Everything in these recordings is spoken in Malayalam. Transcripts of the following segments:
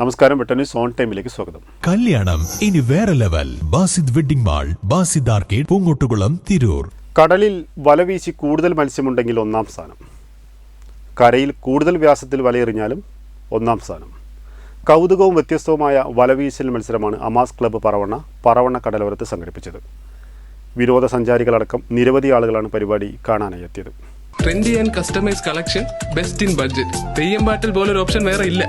നമസ്കാരം വെട്ടന്യൂസ് സോൺ ടൈമിലേക്ക് സ്വാഗതം. കല്യാണം ഇനി വേറെ level. Basid wedding mall Basid arcade Poongottukulam Tirur. കടലിൽ വലവീശി കൂടുതൽ മത്സ്യമുണ്ടെങ്കിൽ ഒന്നാം സ്ഥാനം. കരയിൽ കൂടുതൽ വ്യാസത്തിൽ വലയെറിഞ്ഞാലും ഒന്നാം സ്ഥാനം. കൗതുകവും വ്യത്യസ്തവുമായ വലവീശൽ മത്സരമാണ് അമാസ് ക്ലബ്ബ് പറവണ്ണ പറവണ്ണ കടലോരത്ത് സംഘടിപ്പിച്ചത്. വിനോദസഞ്ചാരികളടക്കം നിരവധി ആളുകളാണ് പരിപാടി കാണാനായി എത്തിയത്. Trendy and customise collection best in budget Theyyam പാട്ടിൽ പോലൊരു ഓപ്ഷൻ വേറെ ഇല്ല.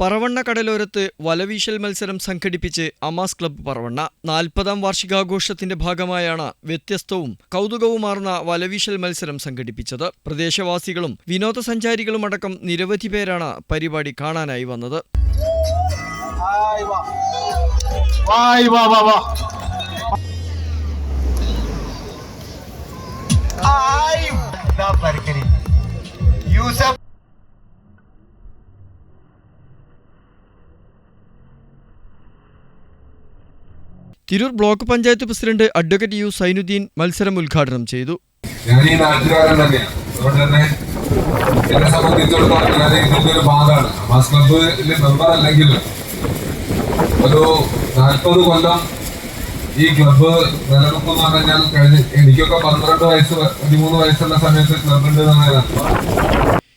പറവണ്ണ കടലോരത്ത് വലവീശൽ മത്സരം സംഘടിപ്പിച്ച് അമാസ് ക്ലബ് പറവണ്ണ നാൽപ്പതാം വാർഷികാഘോഷത്തിന്റെ ഭാഗമായാണ് വ്യത്യസ്തവും കൗതുകവുമാർന്ന വലവീശൽ മത്സരം സംഘടിപ്പിച്ചത്. പ്രദേശവാസികളും വിനോദസഞ്ചാരികളും അടക്കം നിരവധി പേരാണ് പരിപാടി കാണാനായി വന്നത്. Yusuf Tirur block panchayat president advocate U Zainudheen മത്സരം ഉദ്ഘാടനം ചെയ്തു. ഈ ഒരു ക്ലബ്ബ് നിലനിൽക്കുന്നു പറഞ്ഞാൽ കഴിഞ്ഞ എനിക്കൊക്കെ പന്ത്രണ്ട് വയസ്സ് പതിമൂന്ന് വയസ്സുള്ള സമയത്ത് ക്ലബുണ്ട് എന്നതാണ്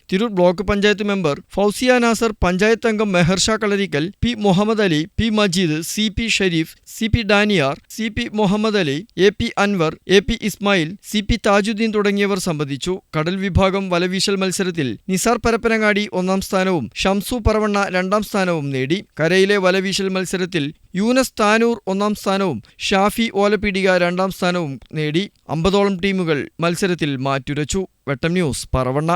തിരൂർ ബ്ലോക്ക് പഞ്ചായത്ത് മെമ്പർ ഫൗസിയ നാസർ പഞ്ചായത്ത് അംഗം Mehrsha Kalarikkal P Muhammad Ali P Majeed C P Shareef C P Daniyar C P Muhammad Ali A P Anwar A P Ismail C P Thajudheen തുടങ്ങിയവർ സംബന്ധിച്ചു. കടൽ വിഭാഗം വലവീശൽ മത്സരത്തിൽ നിസാർ പരപ്പനങ്ങാടി ഒന്നാം സ്ഥാനവും ഷംസു പറവണ്ണ രണ്ടാം സ്ഥാനവും നേടി. കരയിലെ വലവീശൽ മത്സരത്തിൽ യൂനസ് താനൂർ ഒന്നാം സ്ഥാനവും ഷാഫി ഓലപ്പീടിക രണ്ടാം സ്ഥാനവും നേടി. അമ്പതോളം ടീമുകൾ മത്സരത്തിൽ മാറ്റുരച്ചു. വെട്ടം ന്യൂസ് പറവണ്ണ.